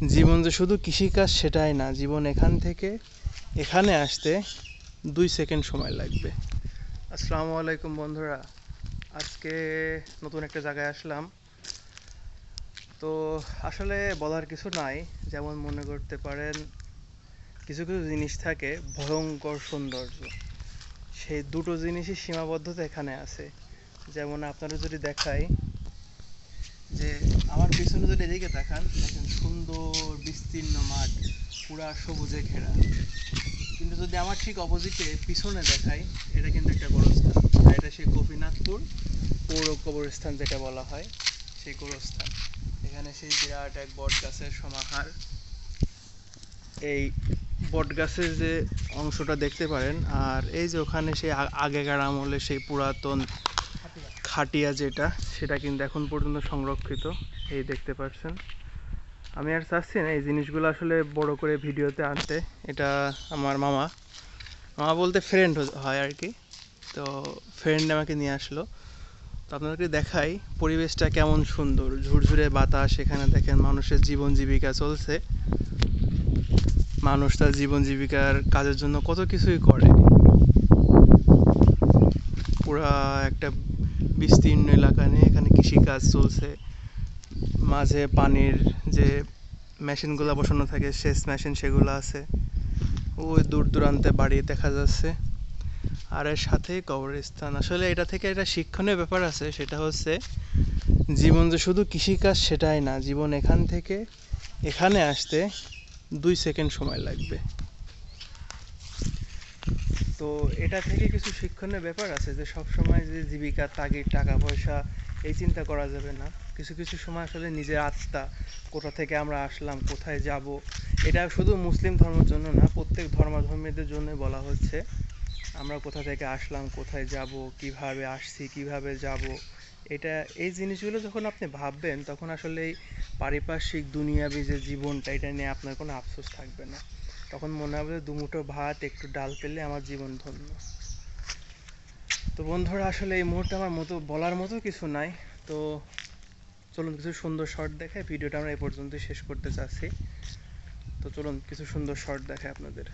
জীবন যে শুধু কৃষিকাজ সেটাই না, জীবন এখান থেকে এখানে আসতে দুই সেকেন্ড সময় লাগবে। আসসালামু আলাইকুম বন্ধুরা, আজকে নতুন একটা জায়গায় আসলাম। তো আসলে বলার কিছু নাই, যেমন মনে করতে পারেন, কিছু কিছু জিনিস থাকে, ভয়ঙ্কর সৌন্দর্য। সেই দুটো জিনিসই সীমাবদ্ধতা এখানে আছে। যেমন আপনারা যদি দেখাই যে আমার পিছনে যদি এদিকে তাকান, দেখেন সুন্দর, বিস্তীর্ণ মাঠ, পুরা সবুজে ঘেরা। কিন্তু যদি আমার ঠিক অপোজিটে পিছনে দেখাই, এটা কিন্তু একটা গোরস্থান। আর এটা সেই গোপীনাথপুর পৌর কবরস্থান যেটা বলা হয়, সেই গোরস্থান। এখানে সেই বিরাট এক বট গাছের সমাহার। এই বট গাছের যে অংশটা দেখতে পারেন, আর এই যে ওখানে সেই আগেকার আমলে সেই পুরাতন খাটিয়া যেটা সেটা কিন্তু এখন পর্যন্ত সংরক্ষিত, এই দেখতে পাচ্ছেন আমি আর চাচ্ছি না এই জিনিসগুলো আসলে বড় করে ভিডিওতে আনতে, এটা আমার মামা। মামা বলতে ফ্রেন্ড হয় আর কি, তো ফ্রেন্ড আমাকে নিয়ে আসলো। তো আপনাদেরকে দেখাই পরিবেশটা কেমন সুন্দর, ঝুরঝুরে বাতাস এখানে দেখেন মানুষের জীবন জীবিকা চলছে। মানুষ তার জীবন জীবিকার কাজের জন্য কত কিছুই করে। পুরা একটা বিস্তীর্ণ এলাকা নিয়ে এখানে কৃষিকাজ চলছে। মাঝে পানির যে মেশিনগুলো বসানো থাকে, সেচ মেশিন সেগুলো আছে। ওই দূর দূরান্তে বাড়ি দেখা যাচ্ছে। আর এর সাথেই কবরস্থান। আসলে এটা থেকে একটা শিক্ষণীয় ব্যাপার আছে, সেটা হচ্ছে জীবন যে শুধু কৃষিকাজ সেটাই না, জীবন এখান থেকে এখানে আসতে দুই সেকেন্ড সময় লাগবে। তো এটা থেকে কিছু শিক্ষণীয় ব্যাপার আছে যে সব সময় যে জীবিকা, তাগিদ, টাকা পয়সা, এই চিন্তা করা যাবে না। কিছু কিছু সময় আসলে নিজের আত্মা, কোথা থেকে আমরা আসলাম, কোথায় যাব, এটা শুধু মুসলিম ধর্মের জন্য না, প্রত্যেক ধর্মাধর্মীদের জন্য বলা হচ্ছে। আমরা কোথা থেকে আসলাম, কোথায় যাব, কীভাবে আসছি, কীভাবে যাব, এটা, এই জিনিসগুলো যখন আপনি ভাববেন, তখন আসলে এই পারিপার্শ্বিক দুনিয়াবি যে জীবনটা, এটা নিয়ে আপনার কোনো আফসোস থাকবে না। তখন মনে হবে যে দুমুঠো ভাত, একটু ডাল পেলে আমার জীবন ধন্য। তো বন্ধুরা, আসলে এই মুহূর্তে আমার মতো বলার মতো কিছু নাই। তো চলুন কিছু সুন্দর শর্ট দেখে ভিডিওটা আমরা এ পর্যন্তই শেষ করতে চাচ্ছি। তো চলুন কিছু সুন্দর শর্ট দেখে আপনাদের।